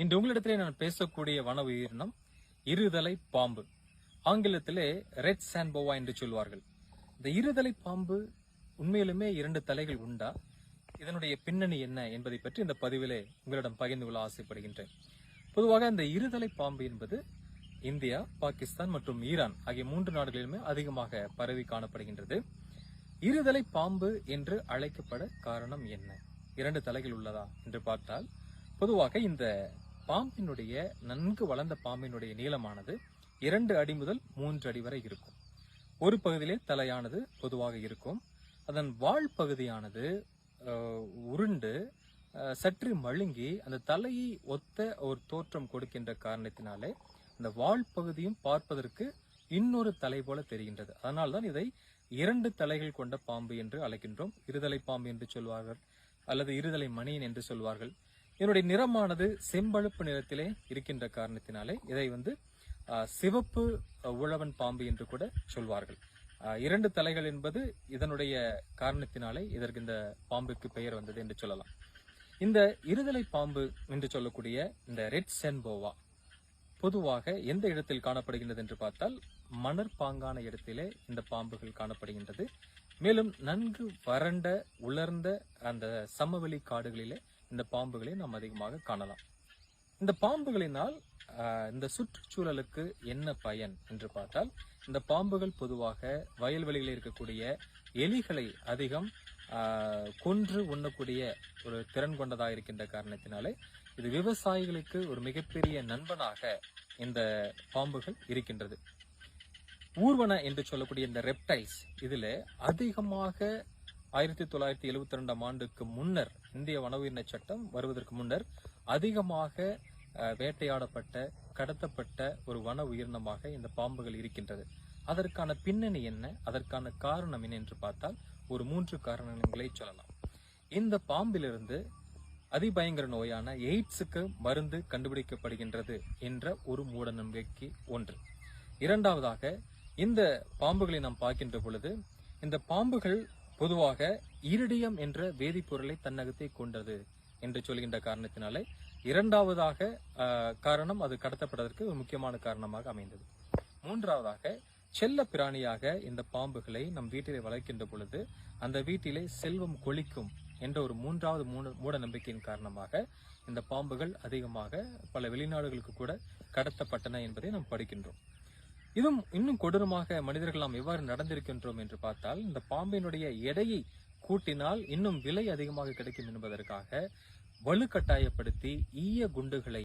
இன்று உங்களிடத்திலே நான் பேசக்கூடிய வன உயிரினம் இருதலை பாம்பு. ஆங்கிலத்திலே ரெட் சான்போவா என்று சொல்வார்கள். இந்த இருதலை பாம்பு உண்மையிலுமே இரண்டு தலைகள் உண்டா? இதனுடைய பின்னணி என்ன என்பதை பற்றி இந்த பதிவிலே உங்களிடம் பகிர்ந்து கொள்ள ஆசைப்படுகின்றேன். பொதுவாக இந்த இருதலை பாம்பு என்பது இந்தியா பாகிஸ்தான் மற்றும் ஈரான் ஆகிய மூன்று நாடுகளிலுமே அதிகமாக பரவி காணப்படுகின்றது. இருதலை பாம்பு என்று அழைக்கப்பட காரணம் என்ன? இரண்டு தலைகள் உள்ளதா என்று பார்த்தால் பொதுவாக இந்த பாம்பினுடைய நன்கு வளர்ந்த பாம்பினுடைய நீளமானது இரண்டு அடி முதல் மூன்று அடி வரை இருக்கும். ஒரு பகுதியிலே தலையானது பொதுவாக இருக்கும். அதன் வால் பகுதியானது உருண்டு சற்று மழுங்கி அந்த தலையை ஒத்த ஒரு தோற்றம் கொடுக்கின்ற காரணத்தினாலே அந்த வால் பகுதியும் பார்ப்பதற்கு இன்னொரு தலை போல தெரிகின்றது. அதனால்தான் இதை இரண்டு தலைகள் கொண்ட பாம்பு என்று அழைக்கின்றோம். இருதலை பாம்பு என்று சொல்வார்கள் அல்லது இருதலை மணியன் என்று சொல்வார்கள். இதனுடைய நிறமானது செம்பழுப்பு நிறத்திலே இருக்கின்ற காரணத்தினாலே இதை வந்து சிவப்பு உழவன் பாம்பு என்று கூட சொல்வார்கள். இரண்டு தலைகள் என்பது இதனுடைய காரணத்தினாலே இதற்கு இந்த பாம்புக்கு பெயர் வந்தது என்று சொல்லலாம். இந்த இருதலை பாம்பு என்று சொல்லக்கூடிய இந்த ரெட் சென்போவா பொதுவாக எந்த இடத்தில் காணப்படுகின்றது என்று பார்த்தால் மணற்பாங்கான இடத்திலே இந்த பாம்புகள் காணப்படுகின்றது. மேலும் நன்கு வறண்ட உலர்ந்த அந்த சமவெளி காடுகளிலே இந்த பாம்புகளை நாம் அதிகமாக காணலாம். இந்த பாம்புகளினால் இந்த சுற்றுச்சூழலுக்கு என்ன பயன் என்று பார்த்தால் இந்த பாம்புகள் பொதுவாக வயல்வெளிகளில் இருக்கக்கூடிய எலிகளை அதிகம் கொன்று உண்ணக்கூடிய ஒரு திறன் கொண்டதாக இருக்கின்ற காரணத்தினாலே இது விவசாயிகளுக்கு ஒரு மிகப்பெரிய நண்பனாக இந்த பாம்புகள் இருக்கின்றது. ஊர்வன என்று சொல்லக்கூடிய இந்த ரெப்டைல்ஸ் இதில் அதிகமாக ஆயிரத்தி தொள்ளாயிரத்தி எழுபத்தி ரெண்டாம் ஆண்டுக்கு முன்னர் இந்திய வன சட்டம் வருவதற்கு முன்னர் அதிகமாக வேட்டையாடப்பட்ட கடத்தப்பட்ட ஒரு வன உயிரினமாக இந்த பாம்புகள் இருக்கின்றது. அதற்கான பின்னணி என்ன? அதற்கான காரணம் என்ன என்று பார்த்தால் ஒரு மூன்று காரணங்களை சொல்லலாம். இந்த பாம்பிலிருந்து அதிபயங்கர நோயான எய்ட்ஸுக்கு மருந்து கண்டுபிடிக்கப்படுகின்றது என்ற ஒரு மூட நம்பிக்கை ஒன்று. இரண்டாவதாக இந்த பாம்புகளை நாம் பார்க்கின்ற பொழுது இந்த பாம்புகள் பொதுவாக இருடியம் என்ற வேதிப்பொருளை தன்னகத்தை கொண்டது என்று சொல்கின்ற காரணத்தினாலே இரண்டாவதாக காரணம் அது கடத்தப்பட்டதற்கு ஒரு முக்கியமான காரணமாக அமைந்தது. மூன்றாவதாக செல்ல பிராணியாக இந்த பாம்புகளை நம் வீட்டிலே வளர்க்கின்ற பொழுது அந்த வீட்டிலே செல்வம் கொளிக்கும் என்ற ஒரு மூன்றாவது மூட மூட நம்பிக்கையின் காரணமாக இந்த பாம்புகள் அதிகமாக பல வெளிநாடுகளுக்கு கூட கடத்தப்பட்டன என்பதை நாம் படிக்கின்றோம். இதுவும் இன்னும் கொடூரமாக மனிதர்கள் நாம் எவ்வாறு நடந்திருக்கின்றோம் என்று பார்த்தால் இந்த பாம்பினுடைய எடையை கூட்டினால் இன்னும் விலை அதிகமாக கிடைக்கும் என்பதற்காக வலுக்கட்டாயப்படுத்தி ஈய குண்டுகளை